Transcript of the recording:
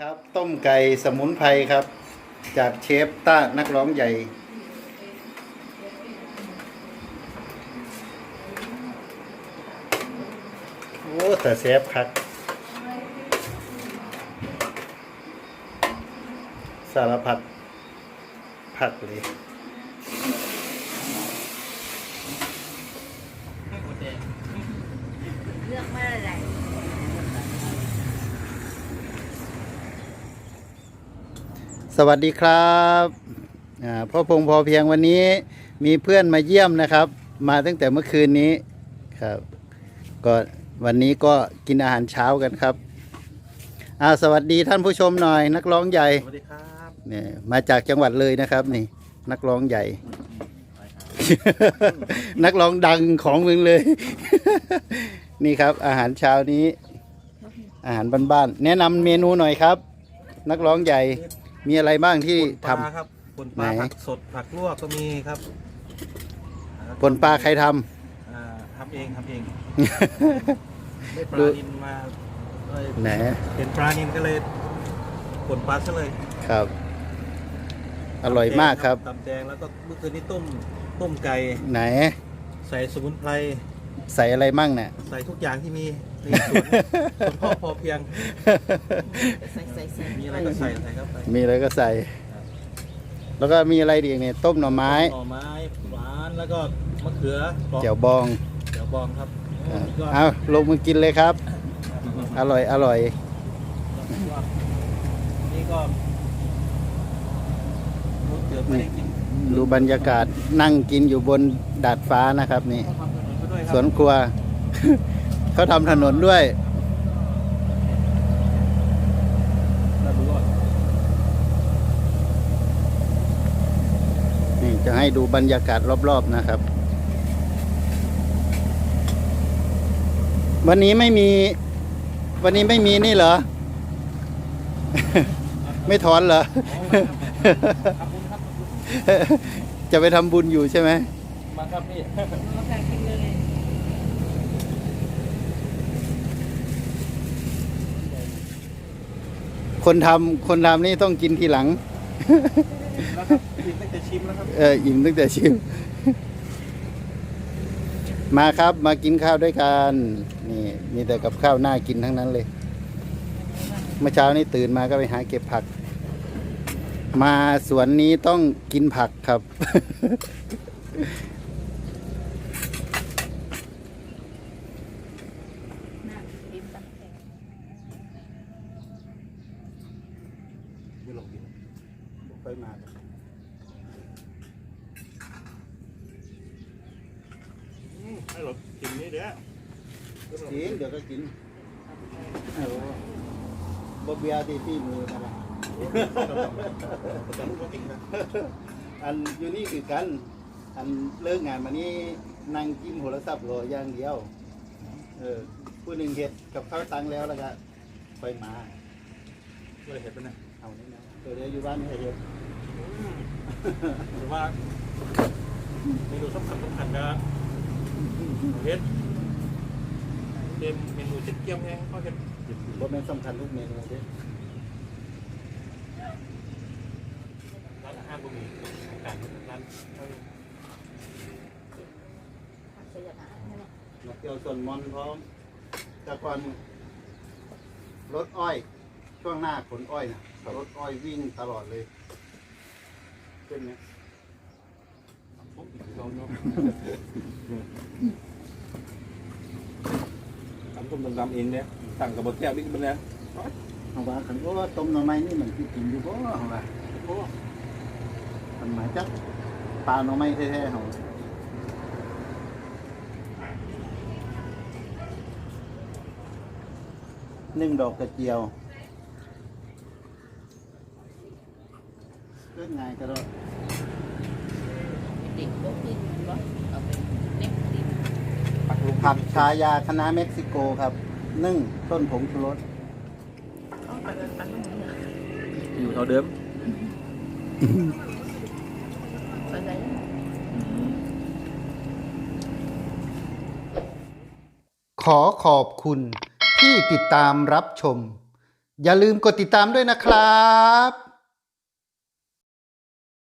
ครับ ต้มไก่สมุนไพรครับ จากเชฟต้านักร้องใหญ่ โอ้แต่เซฟครับ สารพัดผักเลย เลือกเมื่อไหร่ สวัสดีครับอ่าพ่อพงษ์พอเพียงวันนี้มีเพื่อนมาเยี่ยมนะครับ มาตั้งแต่เมื่อคืนนี้ครับก็วันนี้ก็กินอาหารเช้ากันครับอ่าสวัสดีท่านผู้ชมหน่อย นักร้องใหญ่สวัสดีครับเนี่ยมาจากจังหวัดเลยนะครับนี่ นักร้องใหญ่ นักร้องดังของเมืองเลย นี่ครับ อาหารเช้านี้ อาหารบ้านๆแนะนำเมนูหน่อยครับ นักร้องใหญ่ มีอะไรบ้างที่ปนปทำลาครับปนปลาไหน ผักสดผักลวกก็มีครับปนปลาใครทอ่าทำเองทำเองำได้ปดูลานินมาเอ้ยไหนเป็นปลานินก็เลยปนปลาซะเลยครับ อร่อยมากครับ ตำแดงแล้วก็เมื่อคืนนี้ต้มต้มไก่ไหน ใส่สมุนไพรใส่อะไรมั่งเนี่ยใส่ทุกอย่างที่มี ในสวนสวนพ่อพอเพียง ใส่ใส่ใส่มีอะไรก็ใส่ใส่เข้าไปมีอะไรก็ใส่ แล้วก็มีอะไรดีกเนี่ยต้มหน่อไม้หน่อไม้หวานแล้วก็มะเขือปอกเจียวบองเจียวบองครับโอ้อะยอดเอาลงมือกินเลยครับ อร่อยอร่อยนี่ก็รถเกือบไม่ได้กินดูบรรยากาศนั่งกินอยู่บนดาดฟ้านะครับนี่เขาทำถนนไปด้วยคสรัวนครัว เขาทำถนนด้วย นี่จะให้ดูบรรยากาศรอบๆนะครับ วันนี้ไม่มี วันนี้ไม่มีนี่เหรอ ไม่ถอนเหรอ จะไปทำบุญอยู่ใช่ไหมมาครับพี่ มาแข่งกินเลย คนทำคนทำนี่ต้องกินทีหลัง แล้วครับพี่ตั้งแต่ชิมแล้วครับเอออิ่มตั้งแต่ชิม มาครับมากินข้าวด้วยกันนี่มีแต่กับข้าวน่ากินทั้งนั้นเลย เมื่อเช้านี้ตื่นมาก็ไปหาเก็บผัก มาสวนนี้ต้องกินผักครับ น่ากินตั้งแต่ ไม่ลงกิน ค่ อยมาให้หลบกินนี่เด้อกินเดี๋ยวก็กินเออบเบียร์ที่ที่มือมาละแต่ลูกก็กินนะอันอยู่นี่คือกัน อันเลิกงานมานี่นั่งกินโทรศัพท์รออย่างเดียว เออผู้หนึ่งเห็ดกับข้าวตังแล้วแล้วก็ค่อยมาเลยเห็นไปนะเอานี่นะตัวเดียวอยู่บ้านไม่ให้เห็ด หรือว่าเมนูสำคัญสำคัญนะเฮ็ดเต็มเมนูเจ็ดเกี๊ยวแห้งเขาเฮ็ดบ่แม่นสำคัญทุกเมนูเด้ร้านอาหารบะหมี่ร้ร้านเสียหายนะมาเกี่ยวส่วนมอนพร้อมแต่ก่อนรถอ้อย ช่วงหน้าขนอ้อยนะรถอ้อยวิ่งตลอดเลย เป็นไงปุ๊บอีกเราเนาะทำต้มดำๆเองเนี่ยสั่งกับบดแก้วนี่มันเนี่ ยเอาว่าคันว่าต้มหน่อไม้นี่มันคือกินอยู่บ่เอาว่าโอ้มันหมายจักปลาหน่อไม้แท้ๆเฮาหนึ่งดอกกระเจียวเรื่องง่ายก็ได้เด็กก็คือว่าเอาไปเล็กดิบปักลงผักชายาคณะเม็กซิโกครับนึ่งต้นผงชูรสเอาไปเลยตัดลงมืออยู่เท่าเดิมไปเลยขอขอบคุณที่ติดตามรับชม อย่าลืมกดติดตามด้วยนะครับ